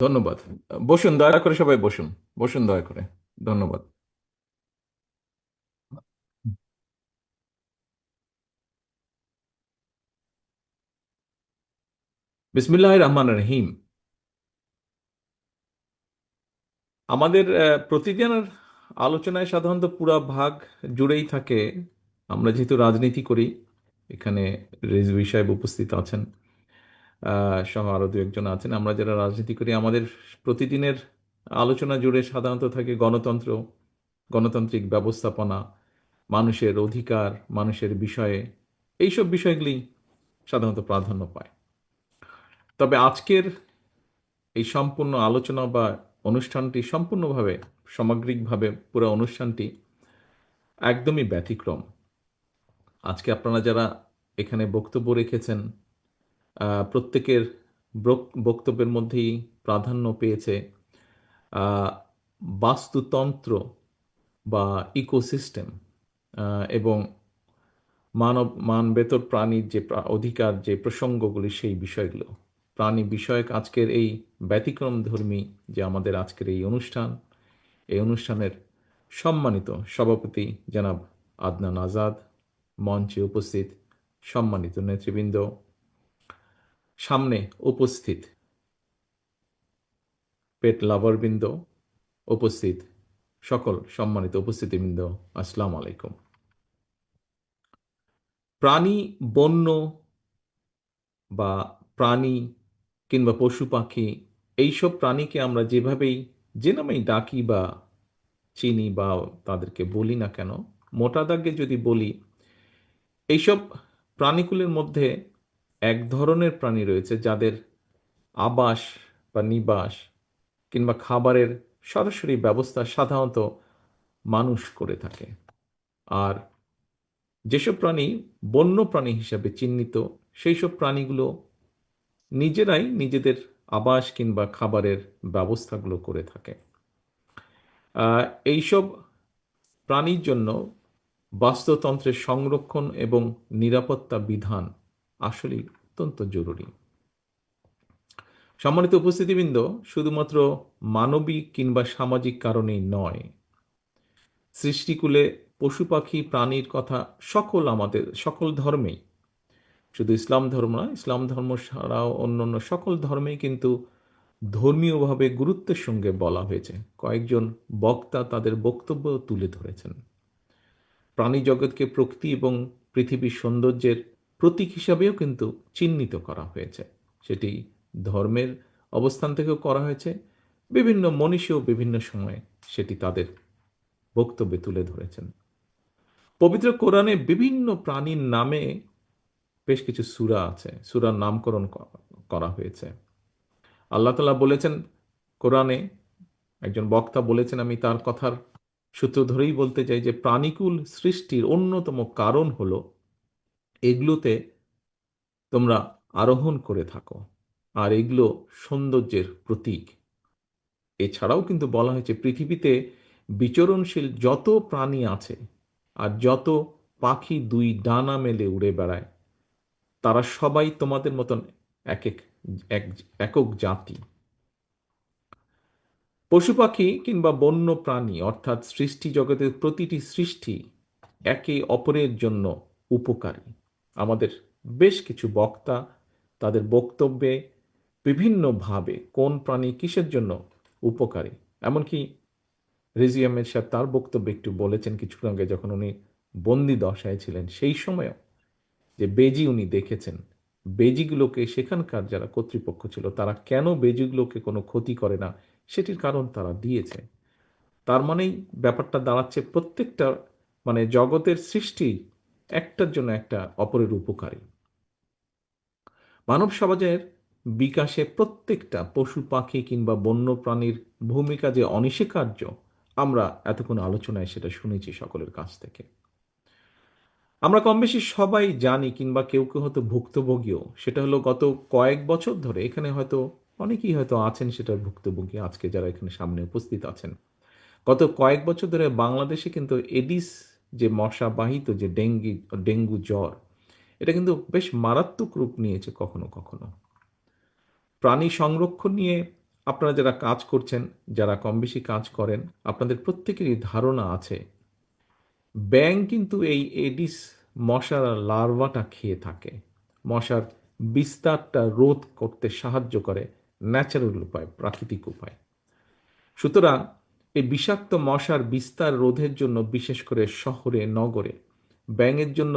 ধন্যবাদ। বসুন, দয়া করে সবাই বসুন। বসুন, দয়া করে। ধন্যবাদ। বিসমিল্লাহ রহমান রহিম। আমাদের প্রতিদিনের আলোচনায় সাধারণত পুরা ভাগ জুড়েই থাকে। আমরা যেহেতু রাজনীতি করি, এখানে রেজভি সাহেব উপস্থিত আছেন। সহ আরও দু একজন আছেন। আমরা যারা রাজনীতি করি, আমাদের প্রতিদিনের আলোচনা জুড়ে সাধারণত থাকে গণতন্ত্র, গণতান্ত্রিক ব্যবস্থাপনা, মানুষের অধিকার, মানুষের বিষয়ে। এইসব বিষয়গুলি সাধারণত প্রাধান্য পায়। তবে আজকের এই সম্পূর্ণ আলোচনা বা অনুষ্ঠানটি সম্পূর্ণভাবে, সামগ্রিকভাবে পুরো অনুষ্ঠানটি একদমই ব্যতিক্রম। আজকে আপনারা যারা এখানে বক্তব্য রেখেছেন প্রত্যেকের বক- বক্তব্যের মধ্যেই প্রাধান্য পেয়েছে বাস্তুতন্ত্র বা ইকোসিস্টেম এবং মানব, মানবেতর প্রাণীর যে অধিকার, যে প্রসঙ্গগুলি সেই বিষয়গুলো। প্রাণী বিষয়ক আজকের এই ব্যতিক্রম ধর্মী যে আমাদের আজকের এই অনুষ্ঠান, এই অনুষ্ঠানের সম্মানিত সভাপতি জনাব আদনান আজাদ, মঞ্চে উপস্থিত সম্মানিত নেতৃবৃন্দ সামনে উপস্থিত। পেট লাভারবৃন্দ উপস্থিত। সকল সম্মানিত উপস্থিতিবৃন্দ, আসসালামু আলাইকুম। প্রাণী, বন্য বা প্রাণী কিংবা পশু পাখি, এইসব প্রাণীকে আমরা যেভাবেই যে নামেই ডাকি বা চিনি বা তাদেরকে বলি না কেন, মোটা দাগে যদি বলি, এইসব প্রাণীকুলের মধ্যে এক ধরনের প্রাণী রয়েছে যাদের আবাস বা নিবাস কিংবা খাবারের সরাসরি ব্যবস্থা সাধারণত মানুষ করে থাকে। আর যেসব প্রাণী বন্য প্রাণী হিসাবে চিহ্নিত সেই সব প্রাণীগুলো নিজেরাই নিজেদের আবাস কিংবা খাবারের ব্যবস্থাগুলো করে থাকে। এইসব প্রাণীর জন্য বাস্তুতন্ত্রের সংরক্ষণ এবং নিরাপত্তা বিধান আসলেই অত্যন্ত জরুরি। সম্মানিত উপস্থিতিবৃন্দ, শুধুমাত্র মানবিক কিংবা সামাজিক কারণেই নয়, সৃষ্টিকুলে পশু পাখি, প্রাণীর কথা সকল আমাদের, সকল ধর্মেই। শুধু ইসলাম ধর্ম না, ইসলাম ধর্ম ছাড়াও অন্য অন্য সকল ধর্মেই কিন্তু ধর্মীয়ভাবে গুরুত্বের সঙ্গে বলা হয়েছে। কয়েকজন বক্তা তাদের বক্তব্য তুলে ধরেছেন। প্রাণী জগৎকে প্রকৃতি এবং পৃথিবীর সৌন্দর্যের প্রতীক হিসাবেও কিন্তু চিহ্নিত করা হয়েছে। সেটি ধর্মের অবস্থান থেকেও করা হয়েছে। বিভিন্ন মনীষীও বিভিন্ন সময়ে সেটি তাদের বক্তব্যে তুলে ধরেছেন। পবিত্র কোরআনে বিভিন্ন প্রাণীর নামে বেশ কিছু সূরা আছে। সূরার নামকরণ করা হয়েছে। আল্লাহ তালা বলেছেন, কোরআনে একজন বক্তা বলেছেন, আমি তার কথার সূত্র ধরেই বলতে চাই যে প্রাণীকুল সৃষ্টির অন্যতম কারণ হলো এগুলোতে তোমরা আরোহণ করে থাকো। আর এগুলো সৌন্দর্যের প্রতীক। এছাড়াও কিন্তু বলা হয়েছে, পৃথিবীতে বিচরণশীল যত প্রাণী আছে আর যত পাখি দুই ডানা মেলে উড়ে বেড়ায়, তারা সবাই তোমাদের মতন এক এক এক, একক জাতি। পশু পাখি কিংবা বন্য প্রাণী অর্থাৎ সৃষ্টি জগতের প্রতিটি সৃষ্টি একে অপরের জন্য উপকারী। আমাদের বেশ কিছু বক্তা তাদের বক্তব্যে বিভিন্নভাবে কোন প্রাণী কিসের জন্য উপকারী। এমনকি রিজি আহমেদ সাহেব তার বক্তব্যে একটু বলেছেন কিছুক্ষণ আগে যখন উনি বন্দি দশায় ছিলেন, সেই সময়ও যে বেজি উনি দেখেছেন, বেজিগুলোকে সেখানকার যারা কর্তৃপক্ষ ছিল তারা কেন বেজিগুলোকে কোনো ক্ষতি করে না, সেটির কারণ তারা দিয়েছে। তার মানেই ব্যাপারটা দাঁড়াচ্ছে প্রত্যেকটা মানে জগতের সৃষ্টি একটার জন্য একটা অপরের উপকারী। মানব সমাজের বিকাশে প্রত্যেকটা পশু পাখি কিংবা বন্য প্রাণীর ভূমিকা যে অনিস্বীকার্য, আমরা এতক্ষণ আলোচনায় সেটা শুনেছি সকলের কাছ থেকে। আমরা কম বেশি সবাই জানি কিংবা কেউ কেউ হয়তো ভুক্তভোগীও, সেটা হলো গত কয়েক বছর ধরে এখানে হয়তো অনেকেই হয়তো আছেন সেটার ভুক্তভোগী, আজকে যারা এখানে সামনে উপস্থিত আছেন। গত কয়েক বছর ধরে বাংলাদেশে কিন্তু এডিস যে মশাবাহিত যে ডেঙ্গি, ডেঙ্গু জ্বর, এটা কিন্তু বেশ মারাত্মক রূপ নিয়েছে কখনো কখনো। প্রাণী সংরক্ষণ নিয়ে আপনারা যারা কাজ করছেন, যারা কম বেশি কাজ করেন, আপনাদের প্রত্যেকেরই ধারণা আছে ব্যাং কিন্তু এই এডিস মশার লার্ভাটা খেয়ে থাকে। মশার বিস্তারটা রোধ করতে সাহায্য করে ন্যাচারাল উপায়, প্রাকৃতিক উপায়। সুতরাং এই বিষাক্ত মশার বিস্তার রোধের জন্য বিশেষ করে শহরে, নগরে, ব্যাঙের জন্য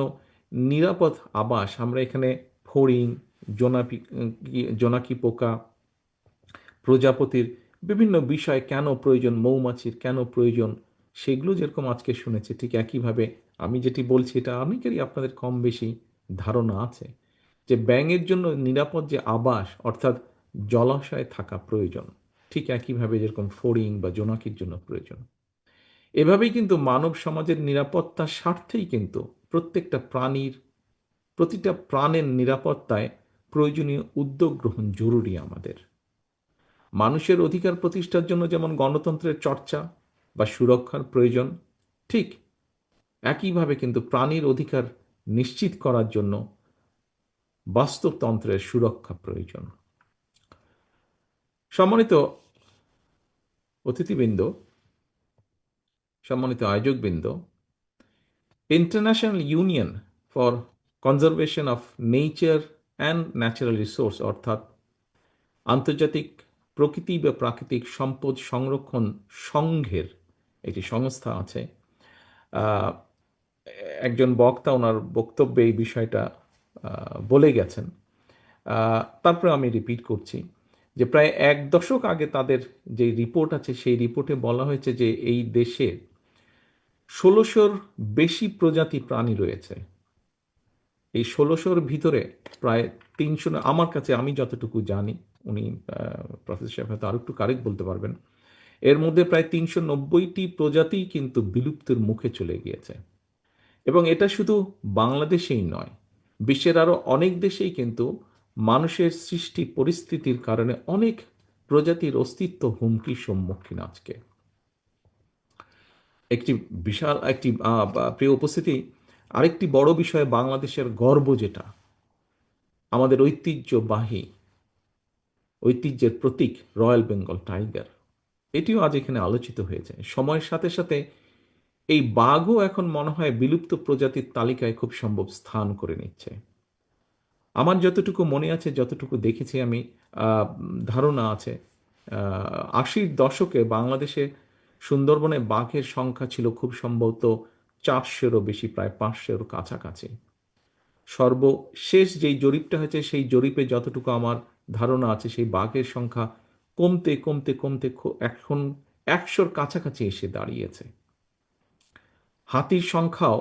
নিরাপদ আবাস, আমরা এখানে ফড়িং, জোনাপি জোনাকি পোকা, প্রজাপতির বিভিন্ন বিষয়, কেন প্রয়োজন, মৌমাছির কেন প্রয়োজন, সেগুলো যেরকম আজকে শুনেছে, ঠিক একইভাবে আমি যেটি বলছি, এটা অনেকেরই আপনাদের কম বেশি ধারণা আছে যে ব্যাঙের জন্য নিরাপদ যে আবাস, অর্থাৎ জলাশয়ে থাকা প্রয়োজন। ঠিক একইভাবে যেরকম ফড়িং বা জোনাকির জন্য প্রয়োজন। এভাবেই কিন্তু মানব সমাজের নিরাপত্তার স্বার্থেই কিন্তু প্রত্যেকটা প্রাণীর, প্রতিটা প্রাণের নিরাপত্তায় প্রয়োজনীয় উদ্যোগ গ্রহণ জরুরি আমাদের। মানুষের অধিকার প্রতিষ্ঠার জন্য যেমন গণতন্ত্রের চর্চা বা সুরক্ষার প্রয়োজন, ঠিক একইভাবে কিন্তু প্রাণীর অধিকার নিশ্চিত করার জন্য বাস্তবতন্ত্রের সুরক্ষা প্রয়োজন। সম্মানিত অতিথিবৃন্দ, সম্মানিত আয়োজকবৃন্দ international union for conservation of nature and natural resource অর্থাৎ আন্তর্জাতিক প্রকৃতি বা প্রাকৃতিক সম্পদ সংরক্ষণ সংঘের একটি সংস্থা আছে। একজন বক্তা ওনার বক্তব্যে এই বিষয়টা বলে গেছেন। তারপরে আমি রিপিট করছি। যে প্রায় এক দশক আগে তাদের যে রিপোর্ট আছে, সেই রিপোর্টে বলা হয়েছে যে এই দেশে ষোলোশোর বেশি প্রজাতি প্রাণী রয়েছে। এই ষোলোশোর ভিতরে প্রায় তিনশো আমার কাছে, আমি যতটুকু জানি, উনি প্রফেসর সাহেব হয়তো আরেকটু কারেক্ট বলতে পারবেন, এর মধ্যে প্রায় তিনশো নব্বইটি প্রজাতি কিন্তু বিলুপ্তের মুখে চলে গিয়েছে। এবং এটা শুধু বাংলাদেশেই নয়, বিশ্বের আরও অনেক দেশেই কিন্তু মানুষের সৃষ্টি পরিস্থিতির কারণে অনেক প্রজাতির অস্তিত্ব হুমকির সম্মুখীন আজকে। একটি বিশাল, একটি প্রিয় উপস্থিতি, আরেকটি বড় বিষয় বাংলাদেশের গর্ব যেটা। আমাদের ঐতিহ্যবাহী, ঐতিহ্যের প্রতীক রয়্যাল বেঙ্গল টাইগার। এটিও আজ এখানে আলোচিত হয়েছে। সময়ের সাথে সাথে এই বাঘও এখন মনে হয় বিলুপ্ত প্রজাতির তালিকায় খুব সম্ভব স্থান করে নিচ্ছে। আমার যতটুকু মনে আছে, যতটুকু দেখেছি আমি ধারণা আছে আশির দশকে বাংলাদেশে সুন্দরবনে বাঘের সংখ্যা ছিল খুব সম্ভবত চারশোরও বেশি, প্রায় পাঁচশোর কাছাকাছি। সর্বশেষ যেই জরিপটা হয়েছে, সেই জরিপে যতটুকু আমার ধারণা আছে, সেই বাঘের সংখ্যা কমতে কমতে কমতে এখন একশোর কাছাকাছি এসে দাঁড়িয়েছে। হাতির সংখ্যাও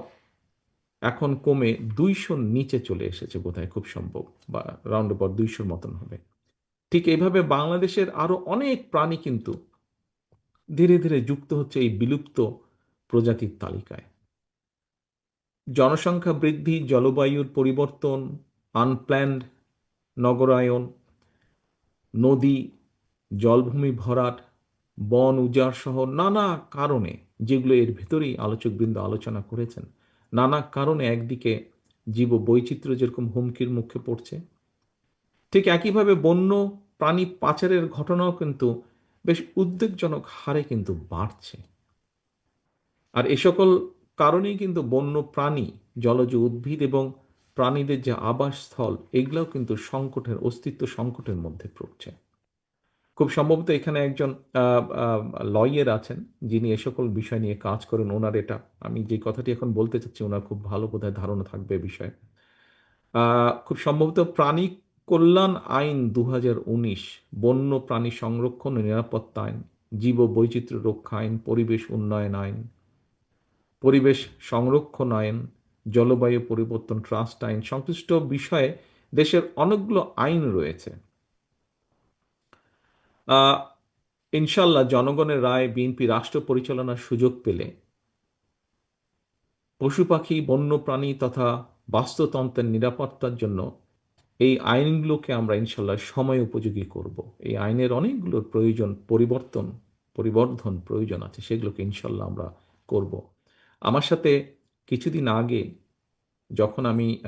এখন কমে দুইশোর নিচে চলে এসেছে বোধহয়, খুব সম্ভব, বা রাউন্ড অ্যাবাউট দুইশোর মতন হবে। ঠিক এইভাবে বাংলাদেশের আরও অনেক প্রাণী কিন্তু ধীরে ধীরে যুক্ত হচ্ছে এই বিলুপ্ত প্রজাতির তালিকায়। জনসংখ্যা বৃদ্ধি, জলবায়ুর পরিবর্তন আনপ্ল্যান্ড নগরায়ন, নদী, জলভূমি ভরাট, বন উজাড় সহ নানা কারণে যেগুলো এর ভেতরেই আলোচকবৃন্দ আলোচনা করেছেন নানা কারণে একদিকে জীব বৈচিত্র্য যেরকম হুমকির মুখে পড়ছে, ঠিক একইভাবে বন্য প্রাণী পাচারের ঘটনাও কিন্তু বেশ উদ্বেগজনক হারে কিন্তু বাড়ছে। আর এ সকল কারণেই কিন্তু বন্য প্রাণী, জলজ উদ্ভিদ এবং প্রাণীদের যে আবাসস্থল, এগুলোও কিন্তু সংকটের, অস্তিত্ব সংকটের মধ্যে পড়ছে। খুব সম্ভবত এখানে একজন লয়ার আছেন, যিনি এ সকল বিষয় নিয়ে কাজ করেন। ওনার এটা, আমি যে কথাটি এখন বলতে চাচ্ছি, ওনার খুব ভালো বোধহয় ধারণা থাকবে বিষয়ে। খুব সম্ভবত প্রাণী কল্যাণ আইন দু হাজার উনিশ, বন্য প্রাণী সংরক্ষণ ও নিরাপত্তা আইন, জীব বৈচিত্র্য রক্ষা আইন, পরিবেশ উন্নয়ন আইন, পরিবেশ সংরক্ষণ আইন, জলবায়ু পরিবর্তন ট্রাস্ট আইন, সংশ্লিষ্ট বিষয়ে দেশের অনেকগুলো আইন রয়েছে। ইনশাল্লাহ জনগণের রায় বিএনপি রাষ্ট্র পরিচালনার সুযোগ পেলে পশু পাখি বন্য প্রাণী তথা বাস্তুতন্ত্রের নিরাপত্তার জন্য এই আইনগুলোকে আমরা ইনশাল্লাহ সময় উপযোগী করব। এই আইনের অনেকগুলোর প্রয়োজন, পরিবর্তন, পরিবর্ধন প্রয়োজন আছে, সেগুলোকে ইনশাল্লাহ আমরা করব। আমার সাথে কিছুদিন আগে যখন আমি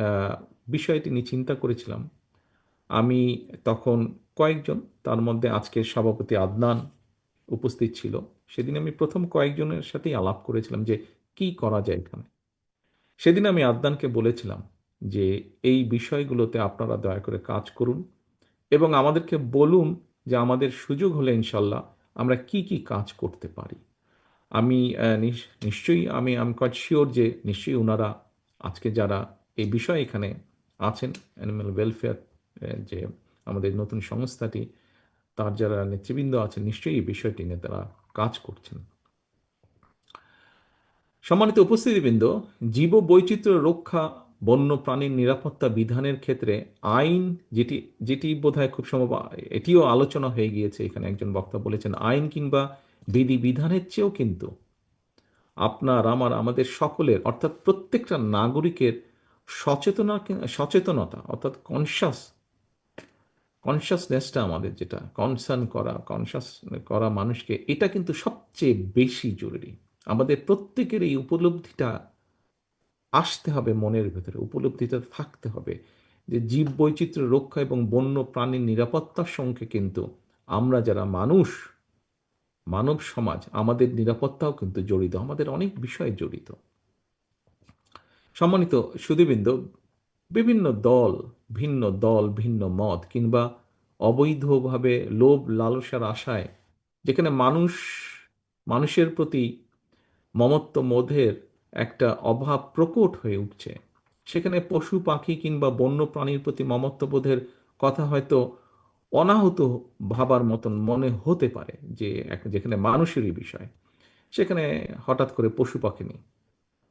বিষয়টি নিয়ে চিন্তা করেছিলাম আমি তখন কয়েকজন, তার মধ্যে আজকের সভাপতি আদনান উপস্থিত ছিল। সেদিন আমি প্রথম কয়েকজনের সাথেই আলাপ করেছিলাম যে, কি করা যায় এখানে? সেদিন আমি আদনানকে বলেছিলাম যে, এই বিষয়গুলোতে আপনারা দয়া করে কাজ করুন এবং আমাদেরকে বলুন যে, আমাদের সুযোগ হলে ইনশাল্লাহ আমরা কি কি কাজ করতে পারি। আমি নিশ্চয়ই আমি আমি কোয়াইট শিওর যে, নিশ্চয়ই ওনারা আজকে যারা এই বিষয়ে এখানে আছেন অ্যানিম্যাল ওয়েলফেয়ার যে আমাদের নতুন সংস্থাটি, তার যারা নেতৃবৃন্দ আছে নিশ্চয়ই বিষয়টি নিয়ে তারা কাজ করছেন। সম্মানিত উপস্থিতিবৃন্দ জীব বৈচিত্র্য রক্ষা বন্য প্রাণীর নিরাপত্তা বিধানের ক্ষেত্রে আইন যেটি যেটি বোধহয় খুব সম্ভব, এটিও আলোচনা হয়ে গিয়েছে, এখানে একজন বক্তা বলেছেন, আইন কিংবা বিধি বিধানের চেয়েও কিন্তু আপনার, আমার, আমাদের সকলের, অর্থাৎ প্রত্যেকটা নাগরিকের সচেতনা সচেতনতা, অর্থাৎ কনসাস কনসাসনেসটা আমাদের যেটা কনসার্ন করা কনসাস করা মানুষকে, এটা কিন্তু সবচেয়ে বেশি জরুরি। আমাদের প্রত্যেকের এই উপলব্ধিটা আসতে হবে মনের ভেতরে, উপলব্ধিটা থাকতে হবে। যে জীব বৈচিত্র্য রক্ষা এবং বন্য প্রাণীর নিরাপত্তার সঙ্গে কিন্তু আমরা যারা মানুষ, মানব সমাজ, আমাদের নিরাপত্তাও কিন্তু জড়িত, আমাদের অনেক বিষয়ে জড়িত। সম্মানিত সুদীবৃন্দ বিভিন্ন দল, ভিন্ন দল, ভিন্ন মত কিংবা অবৈধভাবে লোভ লালসার আশায়, যেখানে মানুষ, মানুষের প্রতি মমত্ব মোধের একটা অভাব প্রকট হয়ে উঠছে। সেখানে পশু, পাখি কিংবা বন্য প্রাণীর প্রতি মমত্ববোধের কথা হয়তো অনাহত ভাবার মতন মনে হতে পারে যে এক, যেখানে মানুষেরই বিষয়। সেখানে হঠাৎ করে পশু, পাখি নেই।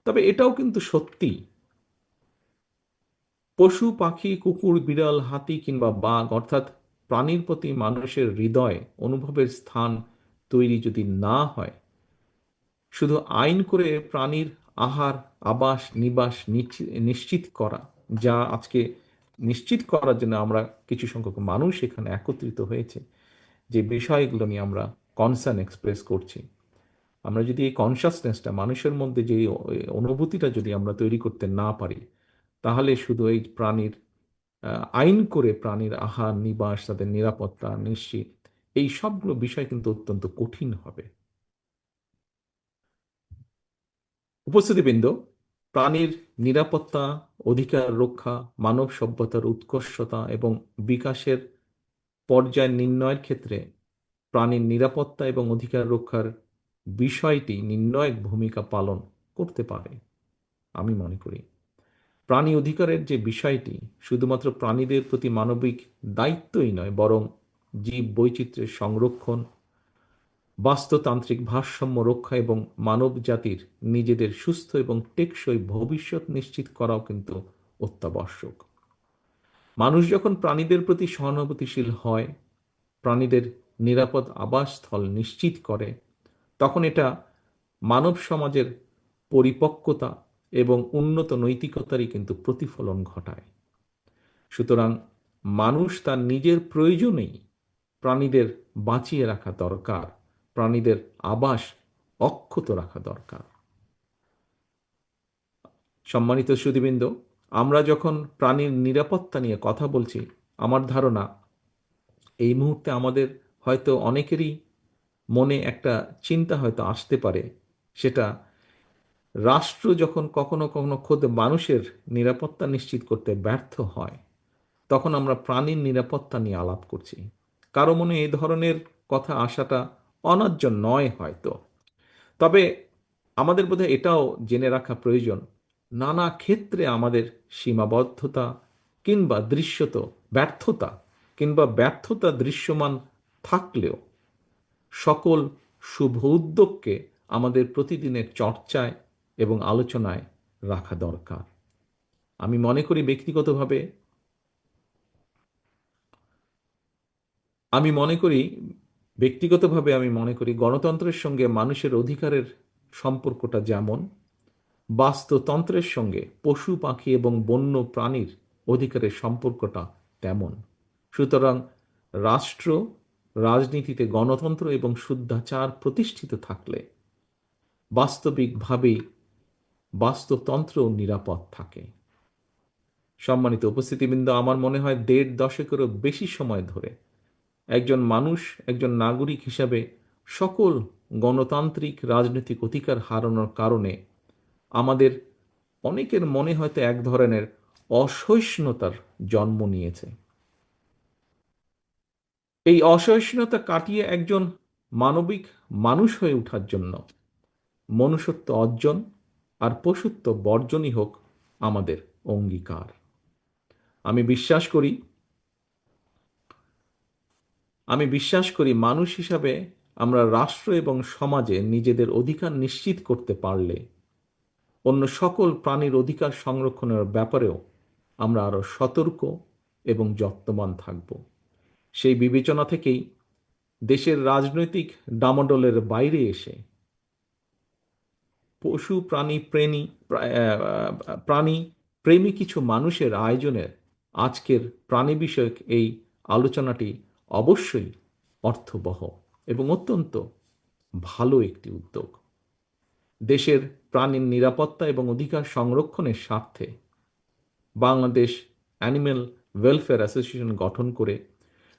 তবে এটাও কিন্তু সত্যি পশু, পাখি, কুকুর, বিড়াল, হাতি কিংবা বাঘ, অর্থাৎ প্রাণীর প্রতি মানুষের হৃদয়, অনুভবের স্থান তৈরি যদি না হয়, শুধু আইন করে প্রাণীর আহার, আবাস, নিবাস নিশ্চিত করা, যা আজকে নিশ্চিত করার জন্য আমরা কিছু সংখ্যক মানুষ এখানে একত্রিত হয়েছে, যে বিষয়গুলো নিয়ে আমরা কনসার্ন এক্সপ্রেস করছি। আমরা যদি এই কনসাসনেসটা মানুষের মধ্যে যে অনুভূতিটা যদি আমরা তৈরি করতে না পারি তাহলে শুধু এই প্রাণীর আইন করে প্রাণীর আহার, নিবাস, তাদের নিরাপত্তা নিশ্চিত, এই সবগুলো বিষয় কিন্তু অত্যন্ত কঠিন হবে। উপস্থিতিবৃন্দ, প্রাণীর নিরাপত্তা, অধিকার রক্ষা, মানব সভ্যতার উৎকর্ষতা এবং বিকাশের পর্যায় নির্ণয়ের ক্ষেত্রে প্রাণীর নিরাপত্তা এবং অধিকার রক্ষার বিষয়টি নির্ণায়ক ভূমিকা পালন করতে পারে, আমি মনে করি। প্রাণী অধিকারের যে বিষয়টি শুধুমাত্র প্রাণীদের প্রতি মানবিক দায়িত্বই নয়, বরং জীব বৈচিত্র্যের সংরক্ষণ, বাস্তুতান্ত্রিক ভারসাম্য রক্ষা এবং মানব জাতির নিজেদের সুস্থ এবং টেকসই ভবিষ্যৎ নিশ্চিত করাও কিন্তু অত্যাবশ্যক। মানুষ যখন প্রাণীদের প্রতি সহানুভূতিশীল হয়, প্রাণীদের নিরাপদ আবাসস্থল নিশ্চিত করে, তখন এটা মানব সমাজের পরিপক্কতা এবং উন্নত নৈতিকতারই কিন্তু প্রতিফলন ঘটায়। সুতরাং মানুষ তার নিজের প্রয়োজনেই প্রাণীদের বাঁচিয়ে রাখা দরকার, প্রাণীদের আবাস অক্ষত রাখা দরকার। সম্মানিত সুদীবৃন্দ, আমরা যখন প্রাণীর নিরাপত্তা নিয়ে কথা বলছি, আমার ধারণা এই মুহূর্তে আমাদের হয়তো অনেকেরই মনে একটা চিন্তা হয়তো আসতে পারে, সেটা রাষ্ট্র যখন কখনো কখনো খোদ মানুষের নিরাপত্তা নিশ্চিত করতে ব্যর্থ হয়, তখন আমরা প্রাণীর নিরাপত্তা নিয়ে আলাপ করছি। কারও মনে এই ধরনের কথা আসাটা অনার্য নয় হয়তো। তবে আমাদের বোধহয় এটাও জেনে রাখা প্রয়োজন, নানা ক্ষেত্রে আমাদের সীমাবদ্ধতা কিংবা দৃশ্যত ব্যর্থতা কিংবা ব্যর্থতা দৃশ্যমান থাকলেও সকল শুভ উদ্যোগকে আমাদের প্রতিদিনের চর্চায় এবং আলোচনায় রাখা দরকার। আমি মনে করি ব্যক্তিগতভাবে, আমি মনে করি, ব্যক্তিগতভাবে আমি মনে করি গণতন্ত্রের সঙ্গে মানুষের অধিকারের সম্পর্কটা যেমন, বাস্তুতন্ত্রের সঙ্গে পশু, পাখি এবং বন্য প্রাণীর অধিকারের সম্পর্কটা তেমন। সুতরাং রাষ্ট্র, রাজনীতিতে গণতন্ত্র এবং শুদ্ধাচার প্রতিষ্ঠিত থাকলে বাস্তবিকভাবেই বাস্তুতন্ত্র নিরাপদ থাকে। সম্মানিত উপস্থিতিবৃন্দ, আমার মনে হয় দেড় দশকেরও বেশি সময় ধরে একজন মানুষ, একজন নাগরিক হিসাবে সকল গণতান্ত্রিক রাজনৈতিক অধিকার হারানোর কারণে আমাদের অনেকের মনে হয়তো এক ধরনের অসহিষ্ণুতার জন্ম নিয়েছে। এই অসহিষ্ণুতা কাটিয়ে একজন মানবিক মানুষ হয়ে ওঠার জন্য মনুষ্যত্ব অর্জন আর পশুত্ব বর্জনই হোক আমাদের অঙ্গীকার। আমি বিশ্বাস করি, আমি বিশ্বাস করি মানুষ হিসাবে আমরা রাষ্ট্র এবং সমাজে নিজেদের অধিকার নিশ্চিত করতে পারলে, অন্য সকল প্রাণীর অধিকার সংরক্ষণের ব্যাপারেও আমরা আরও সতর্ক এবং যত্নবান থাকব। সেই বিবেচনা থেকেই দেশের রাজনৈতিক ডামাডোলের বাইরে এসে পশু, প্রাণী, প্রেমী প্রাণী, প্রেমী কিছু মানুষের আয়োজনের আজকের প্রাণী বিষয়ক এই আলোচনাটি অবশ্যই অর্থবহ এবং অত্যন্ত ভালো একটি উদ্যোগ। দেশের প্রাণীর নিরাপত্তা এবং অধিকার সংরক্ষণের স্বার্থে বাংলাদেশ অ্যানিম্যাল ওয়েলফেয়ার অ্যাসোসিয়েশন গঠন করে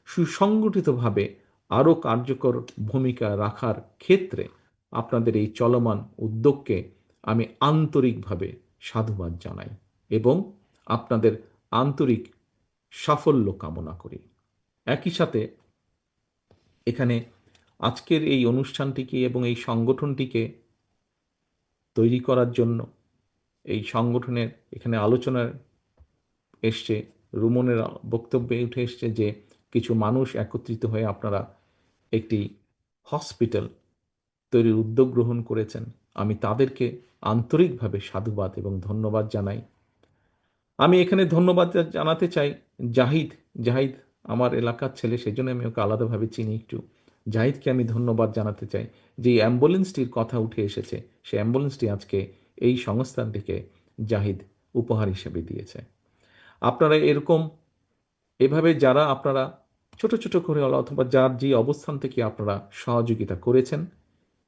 সুসংগঠিতভাবে আরও কার্যকর ভূমিকা রাখার ক্ষেত্রে আপনাদের এই চলমান উদ্যোগকে আমি আন্তরিকভাবে সাধুবাদ জানাই এবং আপনাদের আন্তরিক সাফল্য কামনা করি। একই সাথে এখানে আজকের এই অনুষ্ঠানটিকে এবং এই সংগঠনটিকে তৈরি করার জন্য এই সংগঠনের এখানে আলোচনার এসছে, রুমনের বক্তব্যে উঠে এসছে যে কিছু মানুষ একত্রিত হয়ে আপনারা একটি হসপিটাল তৈরির উদ্যোগ গ্রহণ করেছেন। আমি তাদেরকে আন্তরিকভাবে সাধুবাদ এবং ধন্যবাদ জানাই। আমি এখানে ধন্যবাদ জানাতে চাই জাহিদ। জাহিদ, আমার এলাকার ছেলে সেই জন্য আমি ওকে আলাদাভাবে চিনি একটু। জাহিদকে আমি ধন্যবাদ জানাতে চাই যে অ্যাম্বুলেন্সটির কথা উঠে এসেছে। সে অ্যাম্বুলেন্সটি আজকে এই সংস্থানটিকে জাহিদ উপহার হিসেবে দিয়েছে। আপনারা এরকম, এভাবে যারা আপনারা ছোট ছোট করে অথবা যার যে অবস্থান থেকে আপনারা সহযোগিতা করেছেন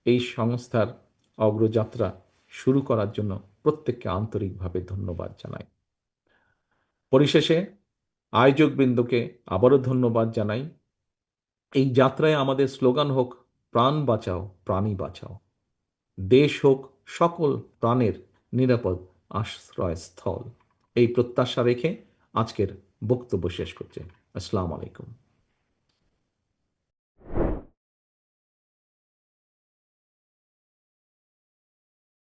এই সংস্থার অগ্রযাত্রা শুরু করার জন্য প্রত্যেককে আন্তরিকভাবে ধন্যবাদ জানাই। পরিশেষে আয়োজকবৃন্দকে আবারও ধন্যবাদ জানাই। এই যাত্রায় আমাদের স্লোগান হোক, প্রাণ বাঁচাও, প্রাণী বাঁচাও। দেশ হোক, সকল প্রাণের নিরাপদ আশ্রয়স্থল। এই প্রত্যাশা রেখে আজকের বক্তব্য শেষ করছে। আসসালামু আলাইকুম।